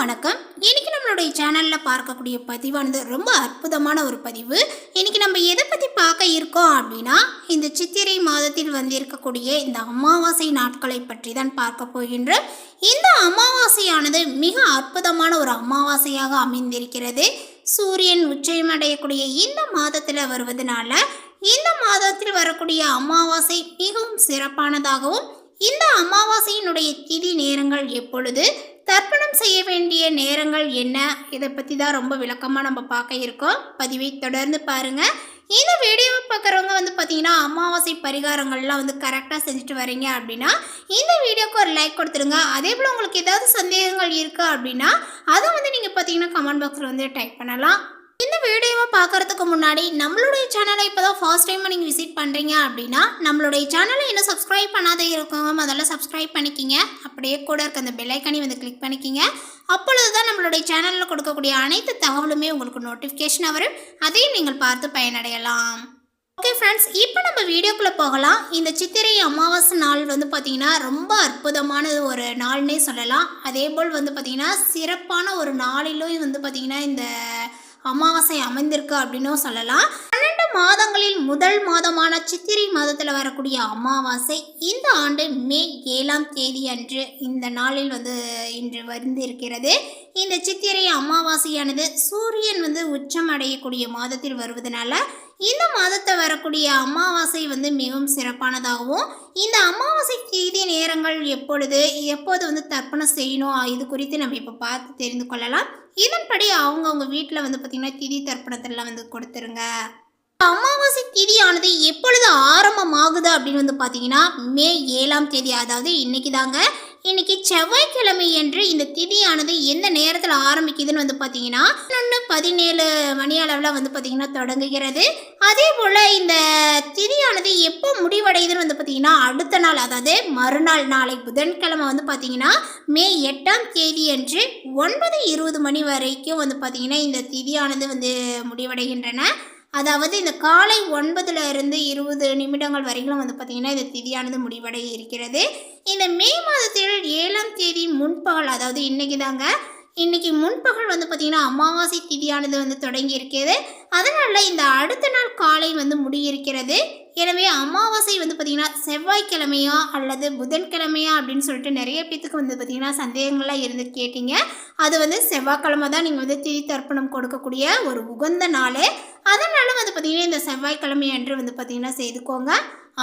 வணக்கம். இன்னைக்கு நம்மளுடைய சேனலில் பார்க்கக்கூடிய பதிவானது ரொம்ப அற்புதமான ஒரு பதிவு. இன்னைக்கு நம்ம எதை பற்றி பார்க்க இருக்கோம் அப்படின்னா இந்த சித்திரை மாதத்தில் வந்திருக்கக்கூடிய இந்த அமாவாசை நாட்களை பற்றி தான் பார்க்க போகின்றோம். இந்த அமாவாசையானது மிக அற்புதமான ஒரு அமாவாசையாக அமைந்திருக்கிறது. சூரியன் உச்சயமடையக்கூடிய இந்த மாதத்தில் வருவதனால இந்த மாதத்தில் வரக்கூடிய அமாவாசை மிகவும் சிறப்பானதாகவும் இந்த அமாவாசையினுடைய திதி நேரங்கள் எப்பொழுது தர்ப்பணம் செய்ய வேண்டிய நேரங்கள் என்ன? இதை பற்றி தான் ரொம்ப விளக்கமாக நம்ம பார்க்க இருக்கோம். பதிவை தொடர்ந்து பாருங்கள் இந்த வீடியோவை பார்க்குறவங்க வந்து பார்த்தீங்கன்னா அமாவாசை பரிகாரங்கள்லாம் வந்து கரெக்டாக செஞ்சுட்டு வரீங்க அப்படின்னா இந்த வீடியோக்கு ஒரு லைக் கொடுத்துருங்க. அதே போல் உங்களுக்கு ஏதாவது சந்தேகங்கள் இருக்குது அப்படின்னா அதை வந்து நீங்கள் பார்த்தீங்கன்னா கமெண்ட் பாக்ஸில் வந்து டைப் பண்ணலாம். இந்த வீடியோவை பார்க்கறதுக்கு முன்னாடி நம்மளுடைய சேனலை இப்போ தான் ஃபர்ஸ்ட் டைம் நீங்கள் விசிட் பண்ணுறீங்க அப்படின்னா நம்மளுடைய சேனலை இன்னும் சப்ஸ்கிரைப் பண்ணாத இருக்கவங்க முதல்ல சப்ஸ்கிரைப் பண்ணிக்கிங்க. அப்படியே கூட இருக்க அந்த பெல்லைக்கனி வந்து கிளிக் பண்ணிக்கிங்க. அப்பொழுது தான் நம்மளுடைய சேனலில் கொடுக்கக்கூடிய அனைத்து தகவலுமே உங்களுக்கு நோட்டிஃபிகேஷனாக வரும். அதையும் நீங்கள் பார்த்து பயனடையலாம். ஓகே ஃப்ரெண்ட்ஸ் இப்போ நம்ம வீடியோக்குள்ளே போகலாம். இந்த சித்திரை அமாவாசை நாள் வந்து பார்த்திங்கன்னா ரொம்ப அற்புதமான ஒரு நாள்னே சொல்லலாம். அதே போல் வந்து பார்த்திங்கன்னா சிறப்பான ஒரு நாளிலும் வந்து பார்த்திங்கன்னா இந்த அமாவாசை அமைந்திருக்கு அப்படின்னும் சொல்லலாம். பன்னெண்டு மாதங்களில் முதல் மாதமான சித்திரை மாதத்தில் வரக்கூடிய அமாவாசை இந்த ஆண்டு மே ஏழாம் தேதி அன்று இந்த நாளில் வந்து இன்று வந்து இருக்கிறது இந்த சித்திரை அமாவாசையானது சூரியன் வந்து உச்சம் அடையக்கூடிய மாதத்தில் வருவதனால இந்த மாதத்தை வரக்கூடிய அமாவாசை வந்து மிகவும் சிறப்பானதாகவும் இந்த அமாவாசை தேதி நேரங்கள் எப்பொழுது எப்போது வந்து தர்ப்பணம் செய்யணும் இது குறித்து நம்ம இப்போ பார்த்து தெரிந்து கொள்ளலாம். இதன்படி அவங்கவுங்க வீட்டில் வந்து பார்த்திங்கன்னா திதி தர்ப்பணத்தெல்லாம் வந்து கொடுத்துருங்க. அமாவாசை திதியானது எப்பொழுது ஆரம்பமாகுது அப்படின்னு வந்து பார்த்தீங்கன்னா மே ஏழாம் தேதி அதாவது இன்னைக்கு தாங்க இன்னைக்கு செவ்வாய்க்கிழமை என்று இந்த திதியானது எந்த நேரத்தில் ஆரம்பிக்குதுன்னு வந்து பார்த்தீங்கன்னா ஒன்று பதினேழு மணி அளவில் வந்து பார்த்தீங்கன்னா தொடங்குகிறது. அதே போல் இந்த திதியானது எப்போ முடிவடையுதுன்னு வந்து பார்த்தீங்கன்னா அடுத்த நாள் அதாவது மறுநாள் நாளை புதன்கிழமை வந்து பார்த்தீங்கன்னா மே எட்டாம் தேதி அன்று ஒன்பது இருபது மணி வரைக்கும் வந்து பார்த்தீங்கன்னா இந்த திதியானது வந்து முடிவடைகின்றன. அதாவது இந்த காலை ஒன்பதுல இருந்து இருபது நிமிடங்கள் வரைக்கும் வந்து பார்த்திங்கன்னா இந்த திதியானது முடிவடைய இருக்கிறது. இந்த மே மாதத்தில் ஏழாம் தேதி முன்பகல் அதாவது இன்னைக்கு தாங்க இன்னைக்கு முன்பகல் வந்து பார்த்திங்கன்னா அமாவாசை திதியானது வந்து தொடங்கி இருக்கிறது. அதனால் இந்த அடுத்த நாள் காலை வந்து முடியிருக்கிறது. எனவே அமாவாசை வந்து பார்த்திங்கன்னா செவ்வாய்க்கிழமையா அல்லது புதன்கிழமையா அப்படின்னு சொல்லிட்டு நிறைய பேத்துக்கு வந்து பார்த்திங்கன்னா சந்தேகங்கள்லாம் இருந்து கேட்டீங்க. அது வந்து செவ்வாய்க்கிழமை தான் நீங்கள் வந்து திதி தர்ப்பணம் கொடுக்கக்கூடிய ஒரு உகந்த நாள். அதனால் வந்து பார்த்திங்கன்னா இந்த செவ்வாய்க்கிழமை அன்று வந்து பார்த்திங்கன்னா செய்துக்கோங்க.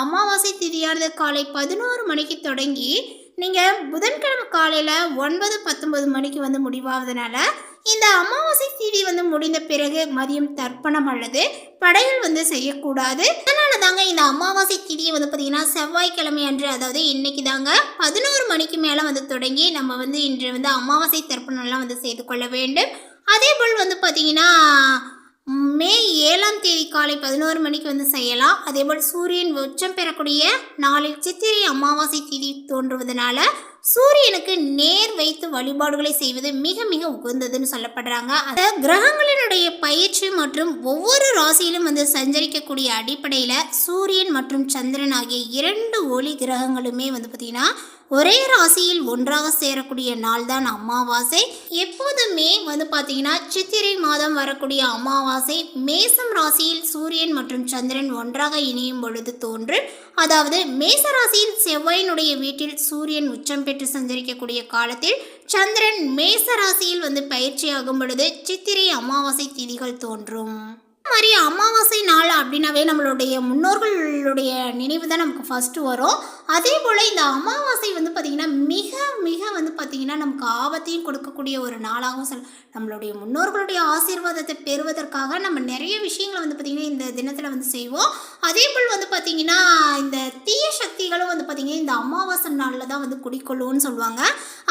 அமாவாசை திதியானது காலை பதினோரு மணிக்கு தொடங்கி நீங்கள் புதன்கிழமை காலையில் ஒன்பது பத்தொன்பது மணிக்கு வந்து முடிவாவதுனால இந்த அமாவாசை திதி வந்து முடிந்த பிறகு மதியம் தர்ப்பணம் அல்லது படையல் வந்து செய்யக்கூடாது. அதனால தாங்க இந்த அமாவாசை திதியை வந்து பார்த்திங்கன்னா செவ்வாய்க்கிழமை அன்று அதாவது இன்னைக்கு தாங்க பதினோரு மணிக்கு மேலே வந்து தொடங்கி நம்ம வந்து இன்று வந்து அமாவாசை தர்ப்பணம்லாம் வந்து செய்து கொள்ள வேண்டும். அதே போல் வந்து பார்த்திங்கன்னா மே ஏழாம் தேதி காலை பதினோரு மணிக்கு வந்து செய்யலாம். அதேபோல் சூரியன் உச்சம் பெறக்கூடிய நாளில் சித்திரை அமாவாசை தேதி தோன்றுவதனால சூரியனுக்கு நேர் வைத்து வழிபாடுகளை செய்வது மிக மிக உகந்ததுன்னு சொல்லப்படுறாங்க. அந்த கிரகங்களினுடைய பயிற்சி மற்றும் ஒவ்வொரு ராசியிலும் வந்து சஞ்சரிக்கக்கூடிய அடிப்படையில் சூரியன் மற்றும் சந்திரன் ஆகிய இரண்டு ஒளி கிரகங்களுமே வந்து பார்த்திங்கன்னா ஒரே ராசியில் ஒன்றாக சேரக்கூடிய நாள் தான் அமாவாசை. எப்போதுமே வந்து பார்த்தீங்கன்னா சித்திரை மாதம் வரக்கூடிய அமாவாசை மேசம் ராசியில் சூரியன் மற்றும் சந்திரன் ஒன்றாக இணையும் பொழுது தோன்று அதாவது மேச ராசியில் செவ்வாயினுடைய வீட்டில் சூரியன் உச்சம் பெற்று சஞ்சரிக்கக்கூடிய காலத்தில் சந்திரன் மேச ராசியில் வந்து பயிற்சியாகும் பொழுது சித்திரை அமாவாசை திதிகள் தோன்றும். மாதிரி அமாவாசை நாள் அப்படின்னாவே நம்மளுடைய முன்னோர்களுடைய நினைவு தான் நமக்கு ஃபஸ்ட்டு வரும். அதே போல் இந்த அமாவாசை வந்து பார்த்திங்கன்னா மிக மிக வந்து பார்த்திங்கன்னா நமக்கு ஆபத்தையும் கொடுக்கக்கூடிய ஒரு நாளாகவும் சொல் நம்மளுடைய முன்னோர்களுடைய ஆசீர்வாதத்தை பெறுவதற்காக நம்ம நிறைய விஷயங்களை வந்து பார்த்திங்கன்னா இந்த தினத்தில் வந்து செய்வோம். அதே போல் வந்து பார்த்திங்கன்னா இந்த தீய சக்திகளும் வந்து பார்த்திங்கன்னா இந்த அமாவாசை நாளில் தான் வந்து குடிக்கொள்ளும்னு சொல்லுவாங்க.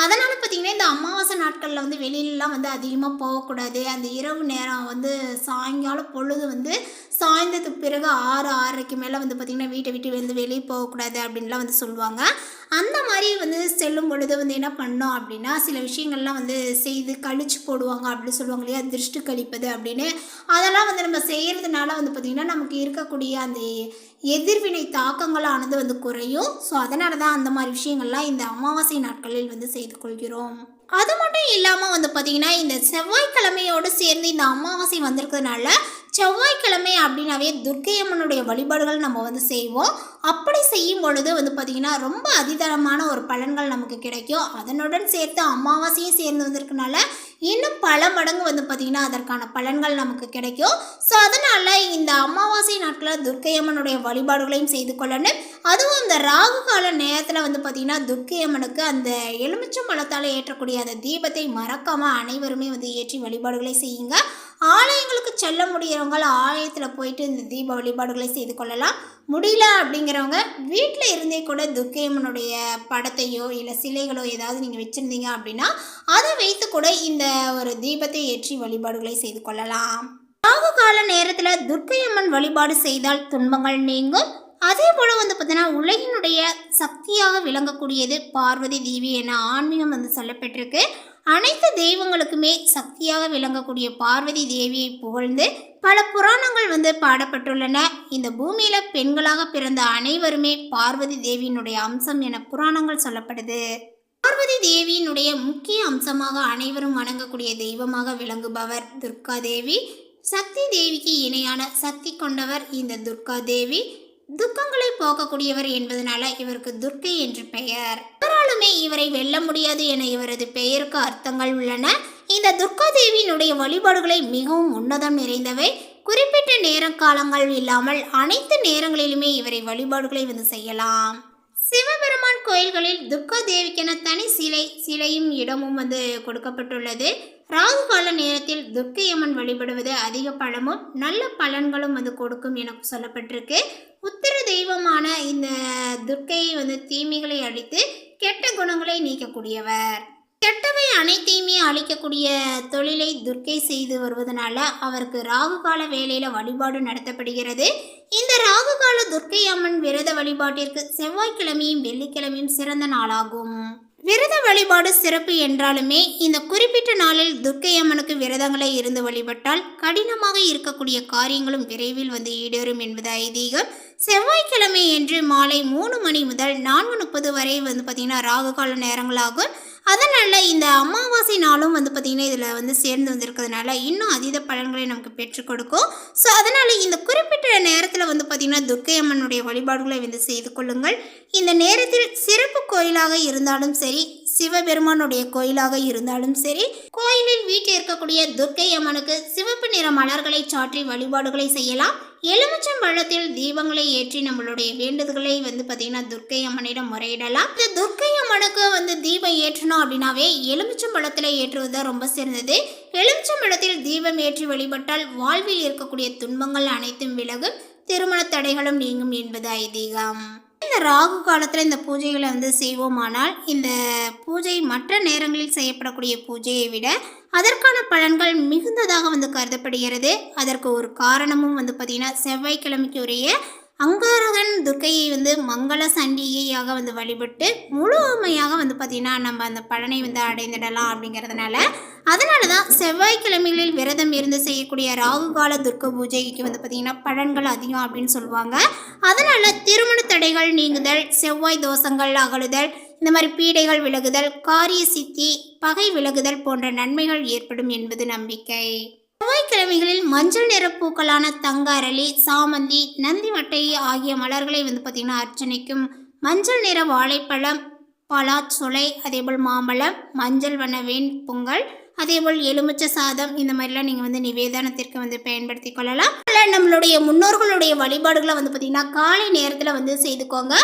அதனால் பார்த்திங்கன்னா இந்த அமாவாசை நாட்களில் வந்து வெளியிலலாம் வந்து அதிகமாக போகக்கூடாது. அந்த இரவு நேரம் வந்து சாயங்காலம் பொழுது வந்து சாயந்தரத்துக்கு பிறகு ஆறு ஆறரைக்கு மேலே வந்து பார்த்திங்கன்னா வீட்டை விட்டு வந்து வெளியே போகக்கூடாது அப்படின்லாம் வந்து சொல்லுவாங்க. அந்த மாதிரி வந்து செல்லும் பொழுது வந்து என்ன பண்ணோம் அப்படின்னா சில விஷயங்கள்லாம் வந்து செய்து கழிச்சு போடுவாங்க அப்படின்னு சொல்லுவாங்க இல்லையா? திருஷ்டி கழிப்பது அப்படின்னு. அதெல்லாம் வந்து நம்ம செய்கிறதுனால வந்து பார்த்திங்கன்னா நமக்கு இருக்கக்கூடிய அந்த எதிர்வினை தாக்கங்களானது வந்து குறையும். ஸோ அதனால தான் அந்த மாதிரி விஷயங்கள்லாம் இந்த அமாவாசை நாட்களில் வந்து செய்து கொள்கிறோம். அது மட்டும் இல்லாமல் வந்து பார்த்திங்கன்னா இந்த செவ்வாய்க்கிழமையோடு சேர்ந்து இந்த அமாவாசை வந்திருக்கிறதுனால செவ்வாய்க்கிழமை அப்படின்னாவே துர்க்கை அம்மனுடைய வழிபாடுகள் நம்ம வந்து செய்வோம். அப்படி செய்யும் பொழுது வந்து பார்த்திங்கன்னா ரொம்ப அதிதரமான ஒரு பலன்கள் நமக்கு கிடைக்கும். அதனுடன் சேர்த்து அமாவாசையும் சேர்ந்து வந்திருக்கனால இன்னும் பல மடங்கு வந்து பார்த்திங்கன்னா அதற்கான பலன்கள் நமக்கு கிடைக்கும். ஸோ அதனால் இந்த அமாவாசை நாட்களில் துர்க்கை அம்மனுடைய வழிபாடுகளையும் செய்து கொள்ளணும். அதுவும் அந்த ராகு கால நேரத்தில் வந்து பார்த்திங்கன்னா துர்க்கை அம்மனுக்கு அந்த எலுமிச்சம் பழத்தால் ஏற்றக்கூடிய அந்த தீபத்தை மறக்காமல் அனைவருமே வந்து ஏற்றி வழிபாடுகளை செய்யுங்க. ஆலயங்களுக்கு செல்ல முடியறவங்க ஆலயத்தில் போயிட்டு இந்த தீப வழிபாடுகளை செய்து கொள்ளலாம். முடியல அப்படிங்கிறவங்க வீட்டில் இருந்தே கூட துர்க்கையம்மனுடைய படத்தையோ இல்லை சிலைகளோ ஏதாவது நீங்கள் வச்சுருந்தீங்க அப்படின்னா அதை வைத்து கூட இந்த ஒரு தீபத்தை ஏற்றி வழிபாடுகளை செய்து கொள்ளலாம். ராகு கால நேரத்தில் துர்க்கை அம்மன் வழிபாடு செய்தால் துன்பங்கள் நீங்கும். அதே போல் வந்து பார்த்தீங்கன்னா உலகினுடைய சக்தியாக விளங்கக்கூடியது பார்வதி தேவி என ஆன்மீகம் வந்து சொல்லப்பட்டிருக்கு. அனைத்து தெய்வங்களுக்குமே சக்தியாக விளங்கக்கூடிய பார்வதி தேவியை புகழ்ந்து பல புராணங்கள் வந்து பாடப்பட்டுள்ளன. இந்த பூமியில் பெண்களாக பிறந்த அனைவருமே பார்வதி தேவியினுடைய அம்சம் என புராணங்கள் சொல்லப்படுது. பார்வதி தேவியினுடைய முக்கிய அம்சமாக அனைவரும் வணங்கக்கூடிய தெய்வமாக விளங்குபவர் துர்கா தேவி. சக்தி தேவிக்கு இணையான சக்தி கொண்டவர் இந்த துர்கா தேவி. துக்கங்களை போக்கக்கூடியவர் என்பதனால இவருக்கு துர்க்கை என்று பெயர். யாராலுமே இவரை வெல்ல முடியாது என இவரது பெயருக்கு அர்த்தங்கள் உள்ளன. இந்த துர்கா தேவியினுடைய வழிபாடுகளை மிகவும் உன்னதம் நிறைந்தவை. குறிப்பிட்ட நேர காலங்கள் இல்லாமல் அனைத்து நேரங்களிலுமே இவரை வழிபாடுகளை வந்து செய்யலாம். சிவபெருமான் கோயில்களில் துர்கா தேவிக்கென தனி சிலை சிலையும் இடமும் வந்து கொடுக்கப்பட்டுள்ளது. ராகு கால நேரத்தில் துர்க்கையம்மன் வழிபடுவது அதிக பழமும் நல்ல பலன்களும் வந்து கொடுக்கும் என சொல்லப்பட்டிருக்கு. உத்தர தெய்வமான இந்த துர்க்கையை வந்து தீமைகளை அழித்து கெட்ட குணங்களை நீக்கக்கூடியவர். கெட்டவை அனைத்தையுமே அழிக்கக்கூடிய தொழிலை துர்க்கை செய்து வருவதனால அவருக்கு ராகு கால வேலையில வழிபாடு நடத்தப்படுகிறது. இந்த ராகு கால துர்க்கை அம்மன் விரத வழிபாட்டிற்கு செவ்வாய்க்கிழமையும் வெள்ளிக்கிழமையும் சிறந்த நாளாகும். விரத வழிபாடு சிறப்பு என்றாலுமே இந்த குறிப்பிட்ட நாளில் துர்க்கை அம்மனுக்கு விரதங்களை இருந்து வழிபட்டால் கடினமாக இருக்கக்கூடிய காரியங்களும் விரைவில் வந்து ஈடேறும் என்பது ஐதீகம். செவ்வாய்க்கிழமை என்று மாலை மூணு மணி முதல் நான்கு முப்பது வரை வந்து பார்த்திங்கன்னா ராகு கால நேரங்களாகும். அதனால் இந்த அமாவாசை நாளும் வந்து பார்த்திங்கன்னா இதில் வந்து சேர்ந்து வந்திருக்கிறதுனால இன்னும் அதீத பலன்களை நமக்கு பெற்றுக் கொடுக்கும். ஸோ அதனால் இந்த குறிப்பிட்ட நேரத்தில் வந்து பார்த்திங்கன்னா துர்க்கை அம்மனுடைய வழிபாடுகளை வந்து செய்து கொள்ளுங்கள். இந்த நேரத்தில் சிறப்பு கோயிலாக இருந்தாலும் சரி சிவபெருமானுடைய கோயிலாக இருந்தாலும் சரி கோயிலில் வீட்டில் இருக்கக்கூடிய துர்க்கை அம்மனுக்கு சிவப்பு நிற மலர்களை சாற்றி வழிபாடுகளை செய்யலாம். எலுமிச்சம் பழத்தில் தீபங்களை ஏற்றி நம்மளுடைய வேண்டுதல்களை வந்து பார்த்திங்கன்னா துர்க்கை அம்மனிடம் முறையிடலாம். இந்த துர்க்கை அம்மனுக்கு வந்து தீபம் ஏற்றணும் அப்படின்னாவே எலுமிச்சம் பழத்தில் ஏற்றுவது தான் ரொம்ப சிறந்தது. எலுமிச்சம் பழத்தில் தீபம் ஏற்றி வழிபட்டால் வாழ்வில் இருக்கக்கூடிய துன்பங்கள் அனைத்தும் விலகும். திருமண தடைகளும் நீங்கும் என்பது ஐதீகம். இந்த ராகு காலத்தில் இந்த பூஜைகளை வந்து செய்வோமானால் இந்த பூஜை மற்ற நேரங்களில் செய்யப்படக்கூடிய பூஜையை விட அதற்கான பலன்கள் மிகுந்ததாக வந்து கருதப்படுகிறது. அதற்கு ஒரு காரணமும் வந்து பார்த்திங்கன்னா செவ்வாய்க்கிழமைக்கு உரிய அங்காரகன் துர்க்கையை வந்து மங்கள சண்டிகையாக வந்து வழிபட்டு முழுமையாக வந்து பார்த்திங்கன்னா நம்ம அந்த பலனை வந்து அடைந்திடலாம் அப்படிங்கிறதுனால அதனால தான் செவ்வாய்க்கிழமைகளில் விரதம் இருந்து செய்யக்கூடிய ராகு கால துர்க்க பூஜைக்கு வந்து பார்த்திங்கன்னா பலன்கள் அதிகம் அப்படின்னு சொல்லுவாங்க. அதனால் திருமண தடைகள் நீங்குதல் செவ்வாய் தோஷங்கள் அகழுதல் இந்த மாதிரி பீடைகள் விலகுதல் காரிய சித்தி பகை விலகுதல் போன்ற நன்மைகள் ஏற்படும் என்பது நம்பிக்கை. செவ்வாய்க்கிழமைகளில் மஞ்சள் நிற பூக்களான தங்க அரளி சாமந்தி நந்திவட்டை ஆகிய மலர்களை வந்து பார்த்திங்கன்னா அர்ச்சனைக்கும் மஞ்சள் நிற வாழைப்பழம் பலாச்சொலை அதேபோல் மாம்பழம் மஞ்சள் வண்ண வேண் பொங்கல் அதேபோல் எலுமிச்சை சாதம் இந்த மாதிரிலாம் நீங்கள் வந்து நிவேதனத்திற்கு வந்து பயன்படுத்தி கொள்ளலாம். நம்மளுடைய முன்னோர்களுடைய வழிபாடுகளை வந்து பார்த்திங்கன்னா காலை நேரத்தில் வந்து செய்துக்கோங்க.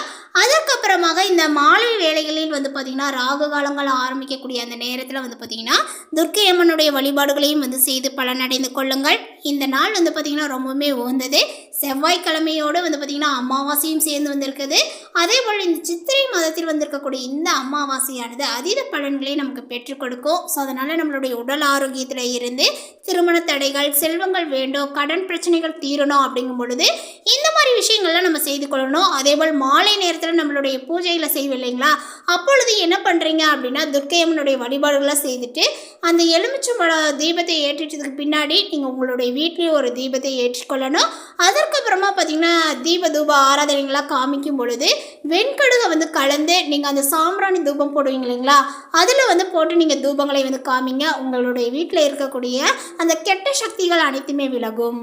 அதுக்கப்புறமாக இந்த மாலை வேலைகளில் வந்து பார்த்திங்கன்னா ராகு காலங்கள் ஆரம்பிக்கக்கூடிய அந்த நேரத்தில் வந்து பார்த்திங்கன்னா துர்க்கை அம்மனுடைய வழிபாடுகளையும் வந்து செய்து பலனடைந்து கொள்ளுங்கள். இந்த நாள் வந்து பார்த்திங்கன்னா ரொம்பவுமே உகந்தது. செவ்வாய்க்கிழமையோடு வந்து பார்த்திங்கன்னா அமாவாசையும் சேர்ந்து வந்திருக்குது. அதே போல் இந்த சித்திரை மாதத்தில் வந்திருக்கக்கூடிய இந்த அமாவாசையானது அதீத பலன்களை நமக்கு பெற்றுக் கொடுக்கும். ஸோ அதனால் நம்மளுடைய உடல் ஆரோக்கியத்தில் இருந்து திருமண தடைகள் செல்வங்கள் வேண்டும் கடன் பிரச்சனைகள் தீரணும் அப்படிங்கும் பொழுது இந்த மாதிரி விஷயங்கள்லாம் நம்ம செய்து கொள்ளணும். அதே போல் மாலை நேரத்தில் நம்மளுடைய பூஜைகளை செய்வோம் இல்லைங்களா? அப்பொழுது என்ன பண்ணுறீங்க அப்படின்னா துர்க்கையம்மனுடைய வழிபாடுகளாக செய்துட்டு அந்த எலுமிச்சம்பழ தீபத்தை ஏற்றிட்டதுக்கு பின்னாடி நீங்கள் உங்களுடைய வீட்லேயும் ஒரு தீபத்தை ஏற்றிக்கொள்ளணும். அதற்கப்புறமா பார்த்தீங்கன்னா தீப தூப ஆராதனைகளாக காமிக்கும் பொழுது வெண்கடுகை வந்து கலந்து நீங்கள் அந்த சாம்பிராணி தூபம் போடுவீங்க இல்லைங்களா? அதில் வந்து போட்டு நீங்கள் தூபங்களை வந்து காமிங்க. உங்களுடைய வீட்டில் இருக்கக்கூடிய அந்த கெட்ட சக்திகள் அனைத்துமே விலகும்.